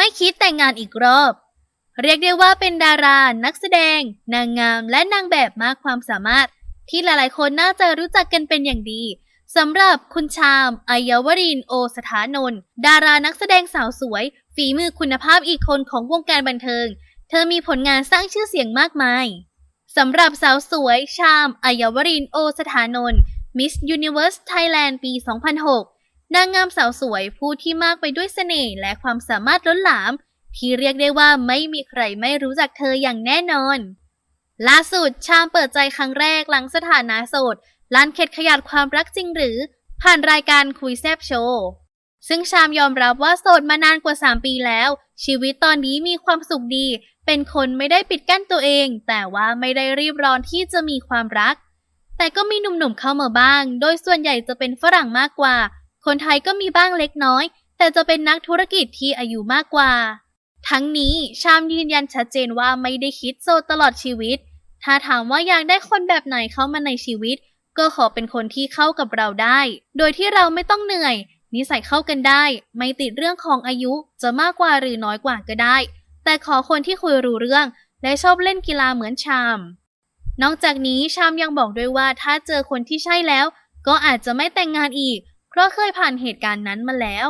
ไม่คิดแต่งงานอีกรอบ เรียกได้ว่าเป็นดารา นักแสดง นางงาม และนางแบบมากความสามารถ ที่หลายๆ คนน่าจะรู้จักกันเป็นอย่างดีสำหรับคุณชามอายาวรินโอสถานนท์ดารานักแสดงสาวสวย ฝีมือคุณภาพอีกคนของวงการบันเทิง เธอมีผลงานสร้างชื่อเสียงมากมายสำหรับสาวสวย ชามอายาวรินโอสถานนท์ Miss Universe Thailand ปี 2006 นางงามสาวสวยผู้ที่มากไปด้วยเสน่ห์และความสามารถล้นหลาม ที่เรียกได้ว่าไม่มีใครไม่รู้จักเธออย่างแน่นอน ล่าสุดชามเปิดใจครั้งแรกหลังสถานะโสดลั่นเข็ดขยัดความรักจริงหรือ ผ่านรายการคุยแซบโชว์ซึ่งชามยอมรับว่าโสดมานานกว่า 3 ปีแล้ว ชีวิตตอนนี้มีความสุขดี เป็นคนไม่ได้ปิดกั้นตัวเอง แต่ว่าไม่ได้รีบร้อนที่จะมีความรัก แต่ก็มีหนุ่มๆเข้ามาบ้าง โดยส่วนใหญ่จะเป็นฝรั่งมากกว่า คนไทยก็มีบ้างเล็กน้อย แต่จะเป็นนักธุรกิจที่อายุมากกว่า ทั้งนี้ชามยืนยันชัดเจนว่าไม่ได้คิดโสดตลอดชีวิต ถ้าถามว่าอยากได้คนแบบไหนเข้ามาในชีวิต ก็ขอเป็นคนที่เข้ากับเราได้ โดยที่เราไม่ต้องเหนื่อย นิสัยเข้ากันได้ ไม่ติดเรื่องของอายุจะมากกว่าหรือน้อยกว่าก็ได้ แต่ขอคนที่คุยรู้เรื่อง และชอบเล่นกีฬาเหมือนชาม นอกจากนี้ชามยังบอกด้วยว่าถ้าเจอคนที่ใช่แล้ว ก็อาจจะไม่แต่งงานอีก เพราะเคยผ่านเหตุการณ์นั้นมาแล้ว